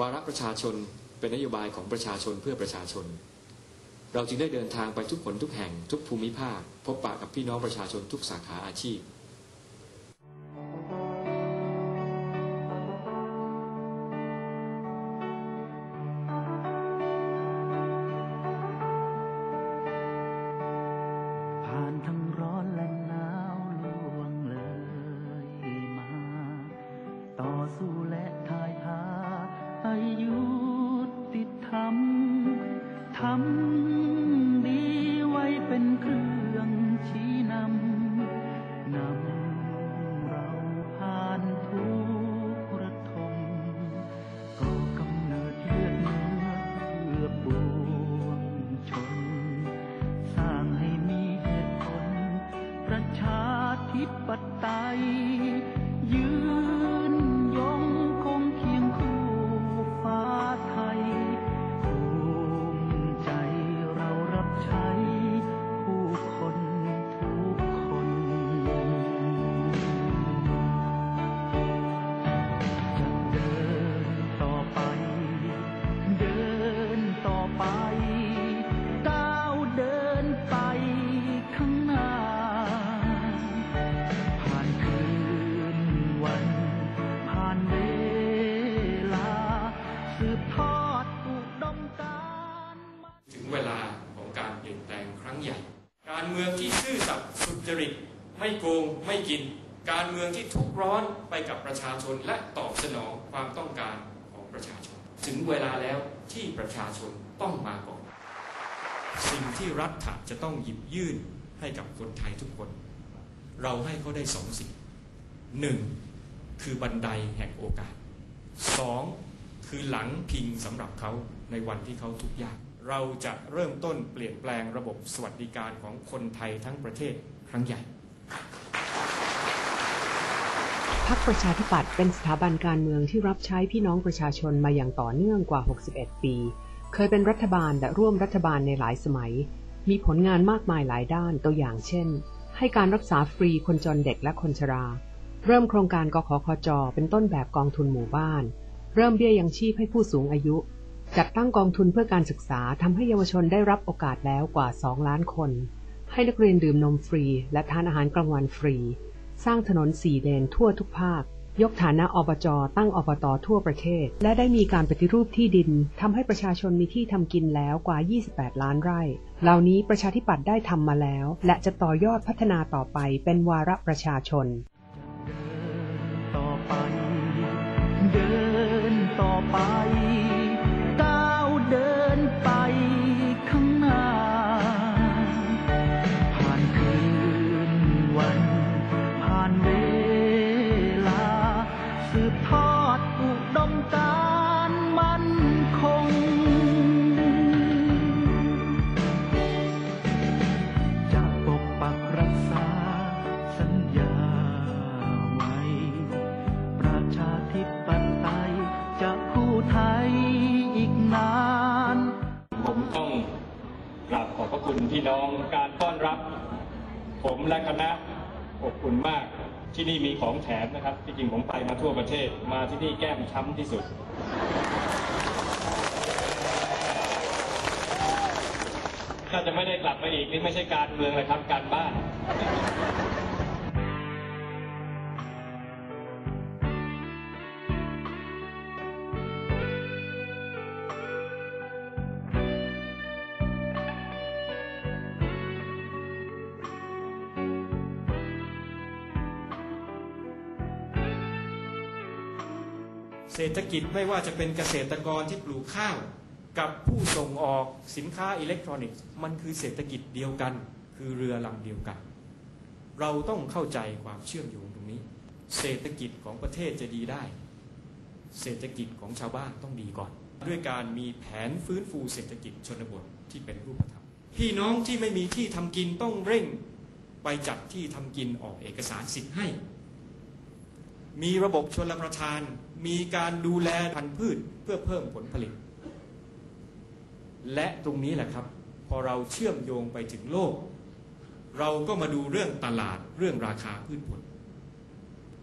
วาระประชาชนเป็นนโยบายของประชาชนเพื่อประชาชน เราจึงได้เดินทางไปทุกคนทุกแห่งทุกภูมิภาค พบปะกับพี่น้องประชาชนทุกสาขาอาชีพ จริตไม่โกงไม่กิน การเมืองที่ทุกร้อนไปกับประชาชนและตอบสนองความต้องการของประชาชน ถึงเวลาแล้วที่ประชาชนต้องมาก่อน สิ่งที่รัฐจะต้องหยิบยื่นให้กับคนไทยทุกคน เราให้เขาได้สองสิ่งหนึ่งคือบันไดแห่งโอกาสสองคือหลังพิงสำหรับเขาในวันที่เขาทุกข์ยาก เราจะเริ่มต้นเปลี่ยนแปลงระบบสวัสดิการของคนไทยทั้งประเทศ รั้งใหญ่พรรคประชาธิปัตย์เป็นสถาบันการเมืองที่รับใช้พี่น้องประชาชนมาอย่างต่อเนื่องกว่า 61 ปี เคยเป็นรัฐบาลและร่วมรัฐบาลในหลายสมัย มีผลงานมากมายหลายด้านตัวอย่างเช่น ให้การรักษาฟรีคนจนเด็กและคนชรา เริ่มโครงการกขคจ เป็นต้นแบบกองทุนหมู่บ้าน เริ่มเบี้ยยังชีพให้ผู้สูงอายุ จัดตั้งกองทุนเพื่อการศึกษาทำให้เยาวชนได้รับโอกาสแล้วกว่า 2 ล้านคน ให้นักเรียนดื่มนมฟรี และทานอาหารกลางวันฟรี สร้างถนนสี่เลนทั่วทุกภาค ยกฐานะอบจตั้งอบตทั่วประเทศ และได้มีการปฏิรูปที่ดินทำให้ประชาชนมีที่ทำกินแล้วกว่า 28 ล้านไร่ เหล่านี้ประชาธิปัตย์ได้ทำมาแล้ว และจะต่อยอดพัฒนาต่อไปเป็นวาระประชาชน ผมและคณะอบอุ่นมากที่นี่มีของแถมนะครับที่จริงผมไปมาทั่วประเทศ มาที่นี่แก้มช้ำที่สุด ถ้าจะไม่ได้กลับมาอีกนี่ไม่ใช่การเมืองเลยครับการบ้าน เศรษฐกิจไม่ว่าจะเป็นเกษตรกรที่ปลูกข้าว กับผู้ส่งออกสินค้าอิเล็กทรอนิกส์ มันคือเศรษฐกิจเดียวกัน คือเรือลำเดียวกัน เราต้องเข้าใจความเชื่อมโยงตรงนี้ เศรษฐกิจของประเทศจะดีได้ เศรษฐกิจของชาวบ้านต้องดีก่อน ด้วยการมีแผนฟื้นฟูเศรษฐกิจชนบทที่เป็นรูปธรรมพี่น้องที่ไม่มีที่ทำกินต้องเร่ง ไปจัดที่ทำกินออกเอกสารสิทธิ์ให้ มีระบบชนรประทาน มีการดูแลพันธุ์พืชเพื่อเพิ่มผลผลิต และตรงนี้แหละครับ พอเราเชื่อมโยงไปถึงโลก เราก็มาดูเรื่องตลาดเรื่องราคาพืชผล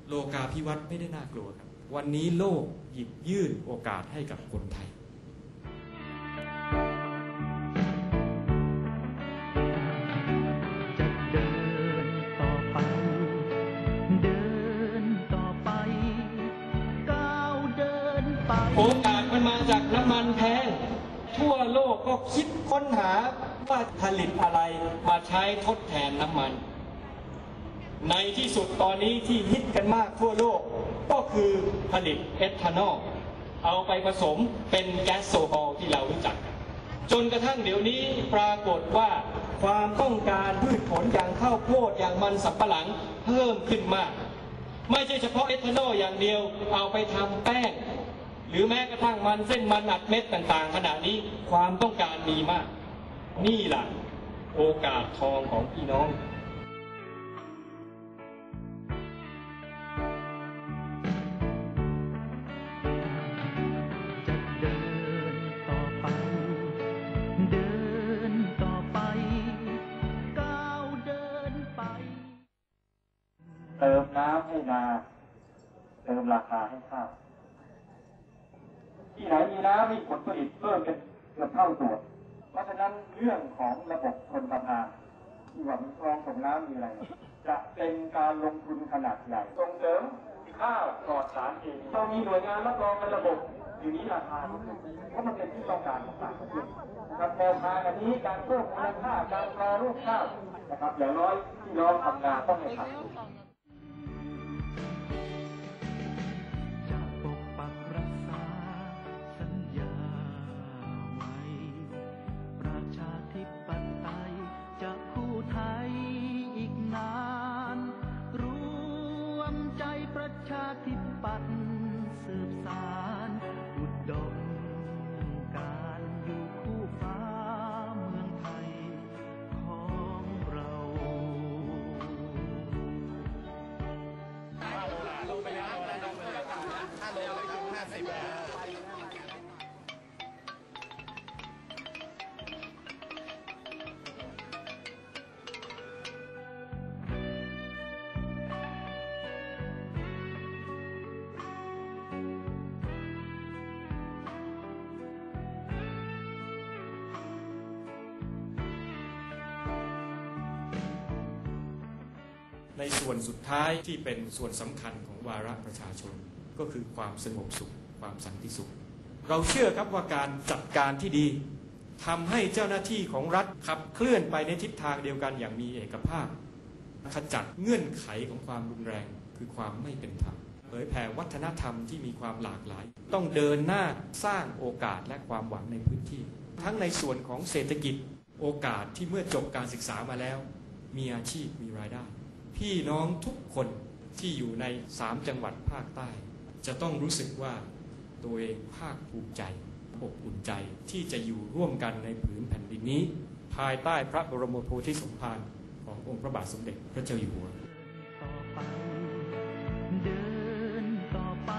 โลกาพิวัตน์ไม่ได้น่ากลัวครับ วันนี้โลกหยิบยื่นโอกาสให้กับคนไทย โลกก็คิดค้นหาว่าผลิตอะไรมาใช้ทดแทนน้ำมัน ในที่สุดตอนนี้ที่ฮิตกันมากทั่วโลกก็คือผลิตเอทานอลเอาไปผสมเป็นแก๊สโซฮอลที่เรารู้จัก จนกระทั่งเดี๋ยวนี้ปรากฏว่าความต้องการพืชผลอย่างข้าวโพดอย่างมันสำปะหลังเพิ่มขึ้นมาก ไม่ใช่เฉพาะเอทานอลอย่างเดียวเอาไปทำแป้ง หรือแม้กระทั่งมันเส้นมันอัดเม็ดต่าง ๆ ขณะนี้ความต้องการมีมาก นี่แหละโอกาสทองของพี่น้องเดินต่อไปเดินต่อไปก้าวเดินไปเติมน้ำให้นา เติมราคาให้ข้าว ที่ไหนมีน้ำมีผลผลิตเพิ่มเป็นเกือบเท่าตัว เพราะฉะนั้นเรื่องของระบบชนประทานที่ว่ามีคลองส่งน้ำมีอะไร จะเป็นการลงทุนขนาดใหญ่ส่งเสริมข้าวปลอดสารเคมีต้องมีหน่วยงานรับรองเป็นระบบอยู่นี้ราคาเพราะมันเป็นที่ต้องการของต่างประเทศนะครับแนวทางอันนี้การเพิ่มมูลค่าการแปรรูปข้าวนะครับอย่างน้อยที่น้องทำงานต้องให้ขาดทุน ปัตย์สืบสารอุดม ในส่วนสุดท้ายที่เป็นส่วนสำคัญของวาระประชาชน ก็คือความสงบสุข ความสันติสุข เราเชื่อครับว่าการจัดการที่ดีทำให้เจ้าหน้าที่ของรัฐขับเคลื่อนไปในทิศทางเดียวกันอย่างมีเอกภาพ ขจัดเงื่อนไขของความรุนแรง คือความไม่เป็นธรรมเผยแผ่วัฒนธรรมที่มีความหลากหลาย ต้องเดินหน้าสร้างโอกาสและความหวังในพื้นที่ ทั้งในส่วนของเศรษฐกิจโอกาสที่เมื่อจบการศึกษามาแล้ว มีอาชีพมีรายได้ พี่น้องทุกคนที่อยู่ในสามจังหวัดภาคใต้ จะต้องรู้สึกว่าตัวเองภาคภูมิใจอบอุ่นใจที่จะอยู่ร่วมกันในผืนแผ่นดินนี้ ภายใต้พระบรมโพธิสมภารขององค์พระบาทสมเด็จพระเจ้าอยู่หัวต่อไปเดินต่อไป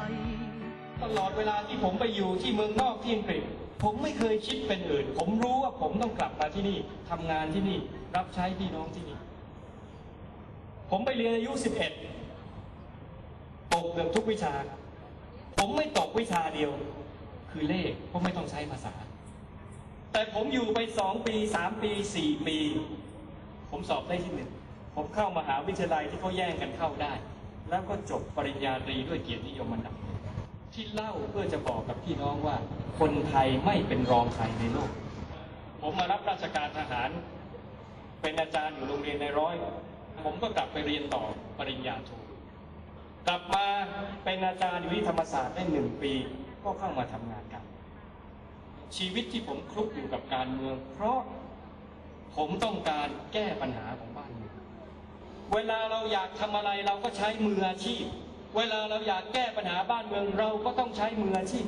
ตลอดเวลาที่ผมไปอยู่ที่เมืองนอกที่อังกฤษผมไม่เคยคิดเป็นอื่น ผมรู้ว่าผมต้องกลับมาที่นี่ทำงานที่นี่ รับใช้พี่น้องที่นี่ ผมไปเรียนอายุ 11 ตกเกือบทุกวิชา ผมไม่ตกวิชาเดียว คือเลขเพราะไม่ต้องใช้ภาษา แต่ผมอยู่ไปสองปีสามปีสี่ปี ผมสอบได้ที่หนึ่ง ผมเข้ามหาวิทยาลัยที่เขาแย่งกันเข้าได้ แล้วก็จบปริญญาตรีด้วยเกียรตินิยมอันดับที่เล่าเพื่อจะบอกกับพี่น้องว่า คนไทยไม่เป็นรองใครในโลก ผมมารับราชการทหาร เป็นอาจารย์อยู่โรงเรียนในร้อย ผมก็กลับไปเรียนต่อปริญญาโทกลับมาเป็นอาจารย์อยู่ที่ธรรมศาสตร์ได้หนึ่งปี ก็เข้ามาทำงานกัน ชีวิตที่ผมคลุกอยู่กับการเมือง เพราะผมต้องการแก้ปัญหาของบ้านเมืองเวลาเราอยากทำอะไรเราก็ใช้มืออาชีพ เวลาเราอยากแก้ปัญหาบ้านเมืองเราก็ต้องใช้มืออาชีพ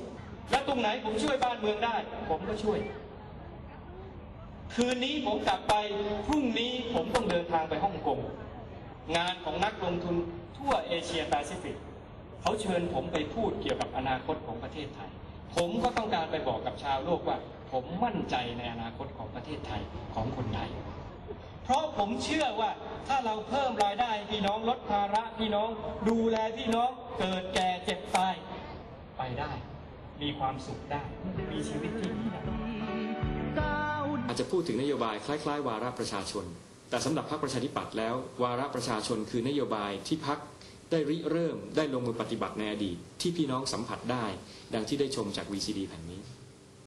และตรงไหนผมช่วยบ้านเมืองได้ ผมก็ช่วย คืนนี้ผมกลับไปพรุ่งนี้ผมต้อง ทางไปฮ่องกง งานของนักลงทุนทั่วเอเชียแปซิฟิกเขาเชิญผมไปพูดเกี่ยวกับอนาคตของประเทศไทย ผมก็ต้องการไปบอกกับชาวโลกว่า ผมมั่นใจในอนาคตของประเทศไทยของคนไทยเพราะผมเชื่อว่าถ้าเราเพิ่มรายได้พี่น้องลดภาระพี่น้อง ดูแลพี่น้องเกิดแก่เจ็บตายได้ มีความสุขได้ มีชีวิตที่ดีได้อาจจะพูดถึงนโยบายคล้าย ๆ วาระประชาชน แต่สำหรับพรรคประชาธิปัตย์แล้ว วาระประชาชนคือนโยบายที่พรรคได้ริเริ่มได้ลงมือปฏิบัติในอดีตที่พี่น้องสัมผัสได้ ดังที่ได้ชมจาก VCD แผ่นนี้